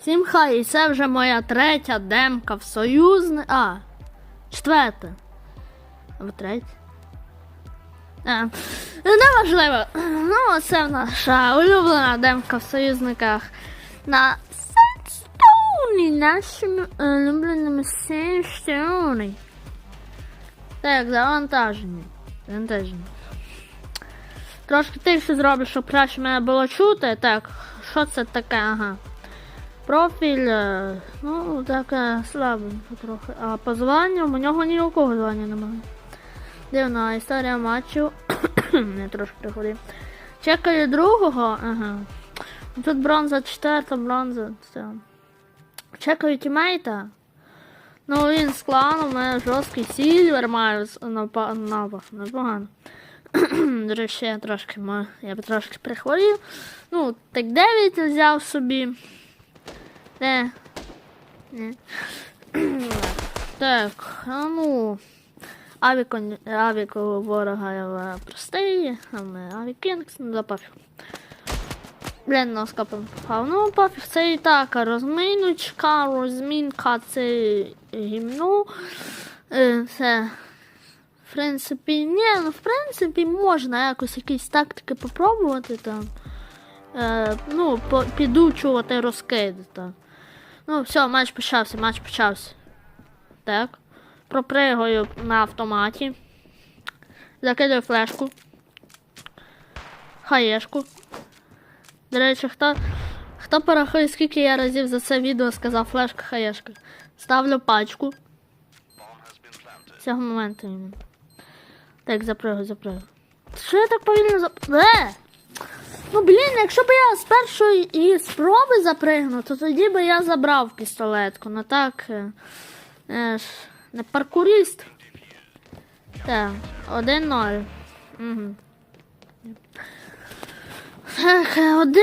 Всім хай, і це вже моя третя демка в союзне. А, четверта. Або третя. А, неважливо. Ну, це наша улюблена демка в союзниках на Сенстоуні, нашими улюбленими Сенстоуні. Так, завантажені. Завантажені. Трошки тихше зроблю, щоб краще мене було чути. Так, що це таке? Ага. Профіль, е, ну, таке слабенько трохи. А по званню, у нього ніякого звання немає. Дивна історія матчу. Не трошки приходив. Чекаю другого. Ага. Тут бронза четверта, бронза. Все. Чекаю тімейта. Ну він з клану, у мене жорсткий сільвер маю напа- напах. Непогано. До речі, я трошки ма- я б трошки прихворів. Ну, так 9 взяв собі. Де? Не. так, а ну. Авіко, авіко ворога я простий, а ми авікінгс, ну да. Блін, нас капем попав. Ну, пофіг, це і так, розминочка, розмінка, це гімну. Е, Це, в принципі, ні, ну, в принципі, можна якось якісь тактики попробувати там. Е, ну, підучувати розкиди там. Ну, все, матч почався, матч почався. Так. Пропригаю на автоматі. Закидаю флешку. Хаєшку. До речі, хто, хто порахує, скільки я разів за це відео сказав флешка хаєшка. Ставлю пачку. З цього моменту. Так, запригаю, запригаю. Що я так повільно зап... Е! Ну блін, якщо б я з першої спроби запригнув, то тоді би я забрав пістолетку. Ну так. е, е, ж, не паркуріст. Так, 1-0. Угу. Так, 1-0,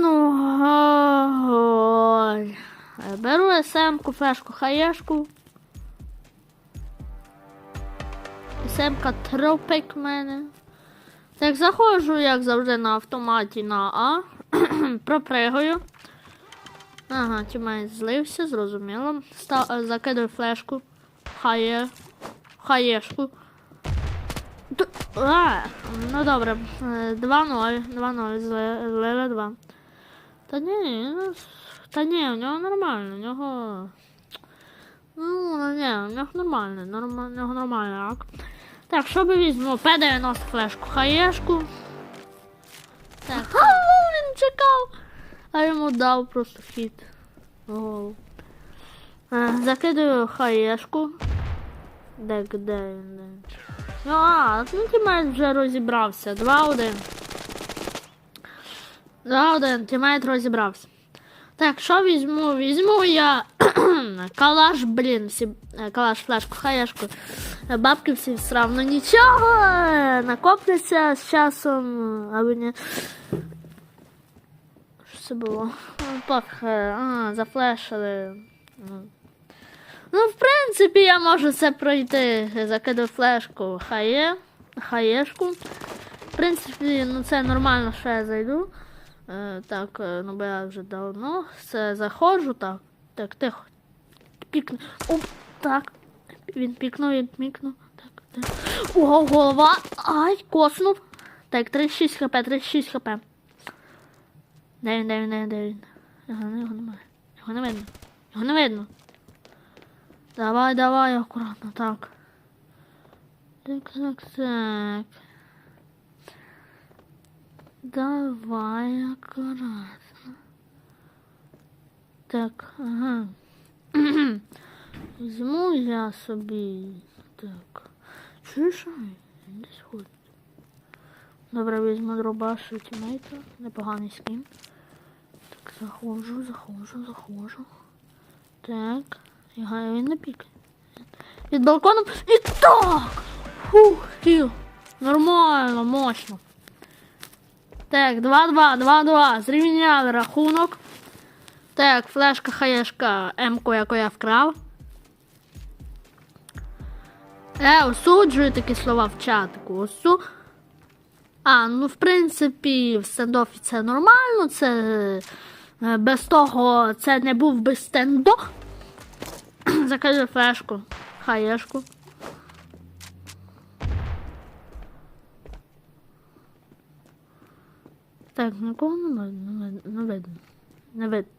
1-0. Е, Беру СМ-ку, фешку, хаєшку. СМ-ка тропик мене. Так, заходжу, як завжди, на автоматі на А. Пропригаю. Ага, тімейт злився, зрозуміло. Став, е, закидаю флешку. Хає. Хаєшку. Д- А, ну добре. Е, 2-0. 2-0. зли- Злили 2. Та ні, ну, та ні, у нього нормально, у нього. Ну, ну, ні, у нього нормально, норм, у нього нормально, так. Так, що би візьму? П90 флешку, хаєшку. Так. А, він чекав. А йому дав просто хід. голову. Закидаю хаєшку. Де, де він? Де? Ну, а, ну тімейт вже розібрався. 2-1. 2-1, тімейт розібрався. Так, що візьму? Візьму я калаш, блін, всі, е, калаш, флешку, хаєшку. Бабки всі все равно нічого. Накопляться з часом, або ні. Що це було? Пофіг, е, а, зафлешили. Ну. В принципі, я можу це пройти. Закидаю флешку хає, хаєшку. В принципі, ну це нормально, що я зайду. Е, так, е, ну бо я вже давно це заходжу, так. Так, тихо. Пікну. Оп, так. Він пікнув, він пікнув. Так, так. Ого, голова. Ай, коснув. Так, 36 хп, 36 хп. Де він, де він, де він, де він? Його, його немає. Його не видно. Його не видно. Давай, давай, аккуратно, так. Так, так, так. Давай аккуратно. Так, ага. Візьму я собі. Так. Чуєш? Ай, він Десь ходить. Добре, візьму дробашу тімейта. Непоганий скін. Так, заходжу, заходжу, заходжу. Так. Його він не пікає. Від балкону. І так! Фух, кіл. Нормально, мощно. Так, 2-2, 2-2. Зрівняли рахунок. Так, флешка хаєшка М-ку, яку я вкрав. Е, осуджую такі слова в чатику. Осу... А, ну в принципі, в стендофі це нормально, це Е, Без того це не був би стендо. Закажи флешку. Хаєшку. Так, нікого не видно, не видно, не видно.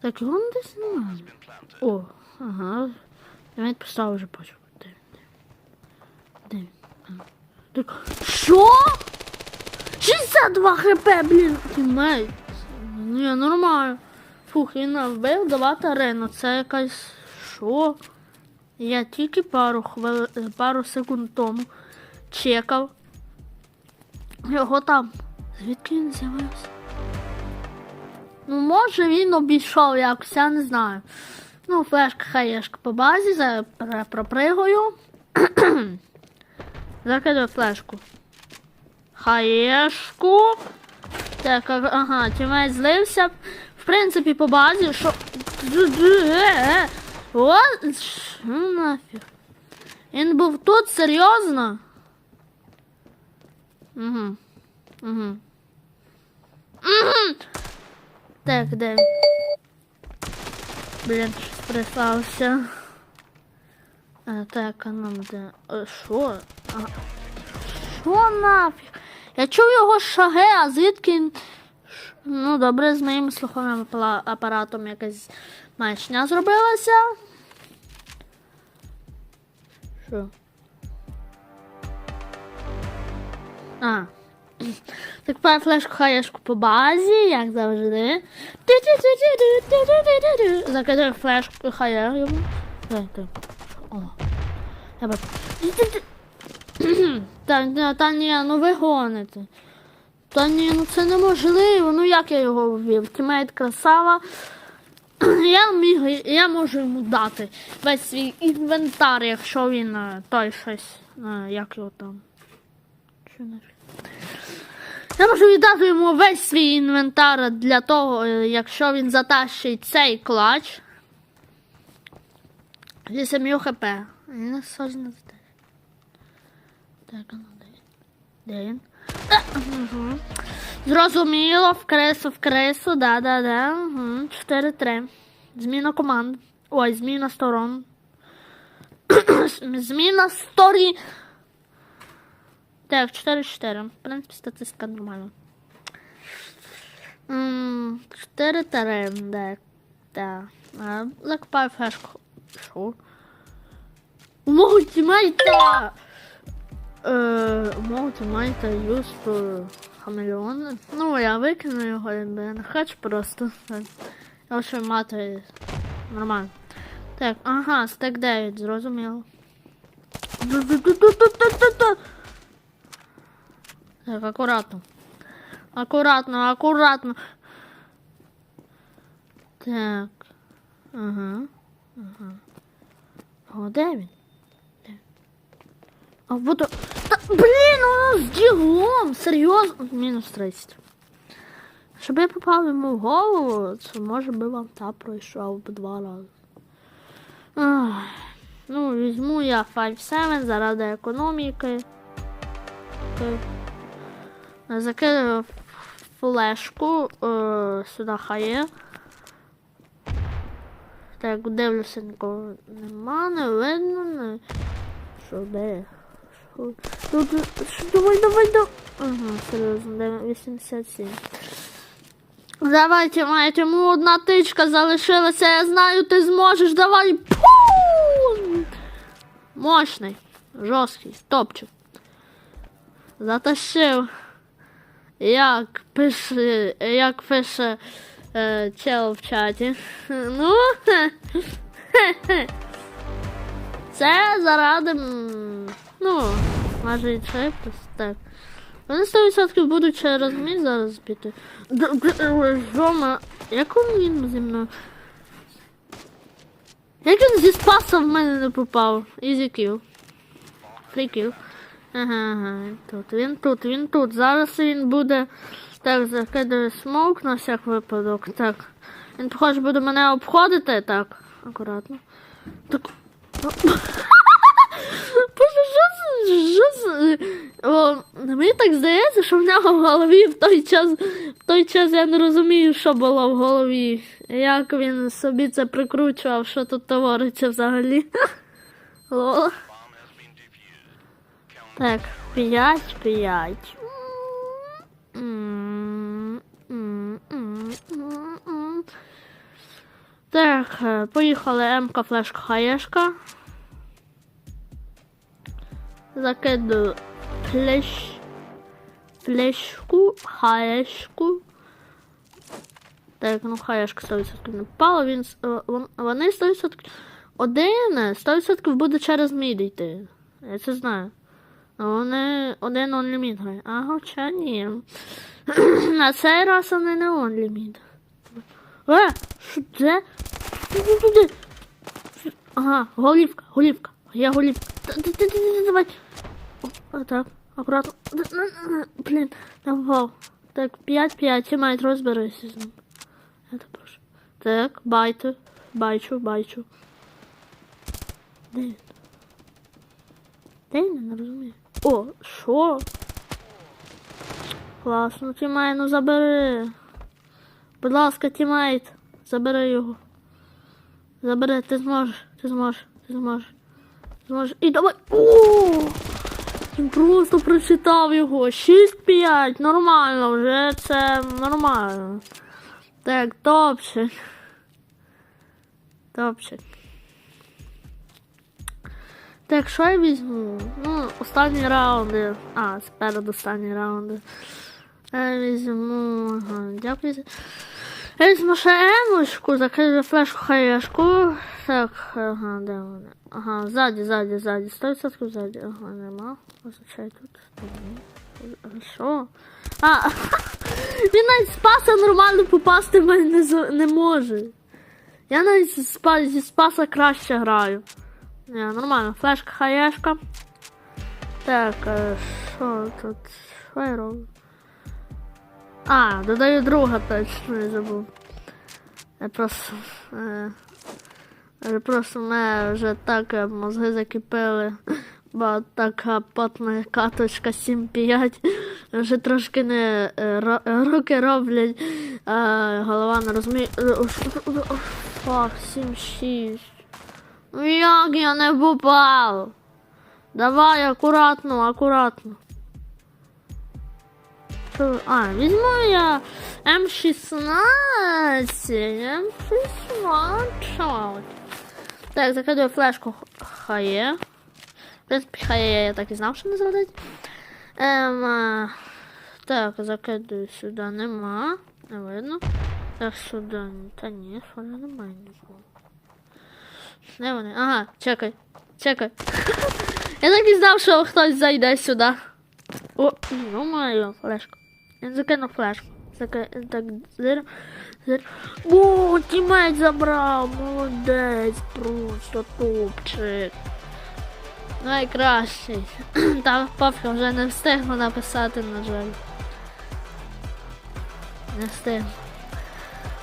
Так, його десь немає. О, ага. Я навіть поставив вже почав. Де він? Де він? Так, що? 62 хп, блін, тімейт. Ні, нормально. Фух, він вбив давати арену. Це якась. Що? Я тільки пару хвили... пару секунд тому чекав. Його там. Звідки він з'явився? Ну, може він обійшов якось, я не знаю. Ну, флешка хаєшка по базі, зараз пропригаю. Закидаю флешку. Хаєшку. Так, ага, тімейт злився. В принципі, по базі, що. О, що нафіг? Він був тут, серйозно? Угу. Угу. Так, де? Блін, щось. А, так, а нам де. Е, Що? А, що нафіг? Я чув його шаги, а звідки Ну, добре, з моїм слуховим апаратом якась маячня зробилася. Що? А. Так пай флешку хаєшку по базі, як завжди. Закидаю флешку хає йому. О. Я. Та, та, ні, ну ви гоните. Та ні, ну це неможливо. Ну як я його ввів? Тімейт красава. Я міг, я можу йому дати весь свій інвентар, якщо він е, той щось, е, як його там. Що не я можу віддати йому весь свій інвентар для того, е, якщо він затащить цей клач. Зі 7 хп. Він не. Так, ну де він? Е. Зрозуміло, в кресу, в кресу, да, да, да. Угу. 4-3. Зміна команд. Ой, зміна сторон. Зміна сторі. Так, 4-4. В принципі, статистика нормальна. 4-3, да. Да. А, Закупаю флешку. Що? У мого тімейта! Е, мого тімейта юст хамелеон. Ну, я викину його, якби я не хочу просто. Я хочу мати нормально. Так, ага, стек 9, зрозуміло. Ду-ду-ду-ду-ду-ду-ду-ду. Так, акуратно. Акуратно, акуратно. Так. Ага. Ага. О, де він? Де? А буду. Та, блін, воно з ділом! Серйозно? Мінус 30. Щоб я попав йому в голову, це може би вам та пройшов би два рази. Ах. Ну, візьму я 5-7 заради економіки. Так. Закидаю флешку е, сюди хає. Так, дивлюся, нікого нема, не видно, не. Що, де? Що? Що, давай, давай, давай. Ага, серйозно, де 87. Давайте, мать, йому одна тичка залишилася, я знаю, ти зможеш, давай. Пум! Мощний, жорсткий, топчик. Затащив. Як пише, як пише е, чел в чаті. Ну, це заради, ну, може і швидкість, так. Вони 100% будуть через мій зараз. Д- д- Жома, як він зі мною? Як він зі спаса в мене не попав? Easy kill. Free kill. Ага, ага, він тут, він тут, він тут. Зараз він буде. Так, закидаю смок на всяк випадок. Так. Він, похоже, буде мене обходити. Так, акуратно. Так. О, мені так здається, що в нього в голові в той час, в той час я не розумію, що було в голові. Як він собі це прикручував, що тут твориться взагалі. Лол. Так, п'ять, п'ять. Так, поїхали М-ка, флешка, хаєшка. Закидую флеш, флешку, хаєшку. Так, ну хаєшка 100% не впала, він, е, вон- вони 100%. Один 100% буде через мід йти. Я це знаю. А Вони один он ліміт грає. А хоча ні. На цей раз вони не он ліміт. Е, що це? Ага, голівка, голівка. Я голівка. Давай. О, Так, акуратно. Блін, не впав. Так, 5-5, мають розберуся з ним. Тебе прошу. Так, байте. Байчу, байчу. Де він? Де він? Не розумію. О, що? Класно, тімай, ну забери. Будь ласка, тімейт, забери його. Забери, ти зможеш, ти зможеш, ти зможеш. Зможеш. І давай. О! Він просто прочитав його. 6-5, нормально вже це нормально. Так, топчик. Топчик. Так, що я візьму? Ну, останні раунди. А, спереду останні раунди. Я візьму. Ага, дякую. Я візьму ще емочку, закрию флешку хаєшку. Так, ага, де вони? Ага, ззаді, ззаді, ззаді. 100% ззаді. Ага, нема. Означає тут. А Що? А, він навіть з паса нормально попасти в мене не, не може. Я навіть зі спаса краще граю. Не, нормально. Флешка, хаєшка. Так, е, що тут? Що я роблю? А, додаю друга точно не забув. Я просто. Е, я просто мене вже так е, мозги закипели. Бо така потна каточка 7-5. Вже трошки не руки роблять, а голова не розуміє. Фак, 7-6. Ну як я не попав? Давай акуратно, акуратно. А, візьму я М16. М16. Так, закидую флешку хає. В принципі, хає я так і знав, що не зрадить. Ем, так, закидую сюди, нема. Не видно. Так, сюди. Та ні, сюди немає нікого. Де вони? Ага, чекай. Чекай. Я так і знав, що хтось зайде сюди. О, ну маю флешку. Він закинув флешку. Заки... Так, зир... Зир... О, тімейт забрав. Молодець, просто топчик. Найкращий. Там папка вже не встигла написати, на жаль. Не встиг.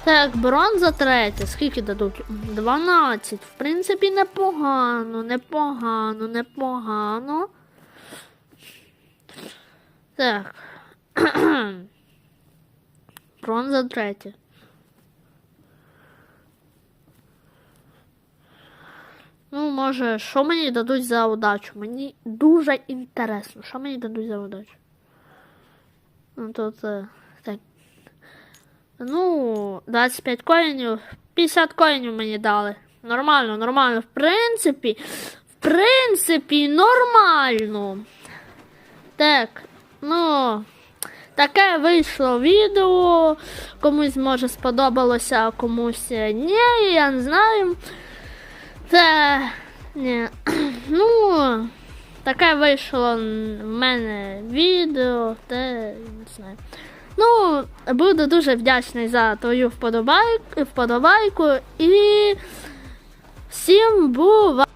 Так, бронза третя. Скільки дадуть? 12. В принципі, непогано, непогано, непогано. Так. Бронза третя. Ну, може, що мені дадуть за удачу? Мені дуже інтересно, що мені дадуть за удачу. Ну, тут е, так. Ну, 25 коїнів, 50 коїнів мені дали. Нормально, нормально. В принципі, в принципі, нормально. Так, ну, таке вийшло відео. Комусь може сподобалося, а комусь ні, я не знаю. Це. Ні. Ну, таке вийшло в мене відео, те не знаю. Ну, буду дуже вдячний за твою вподобайку, вподобайку і всім бува!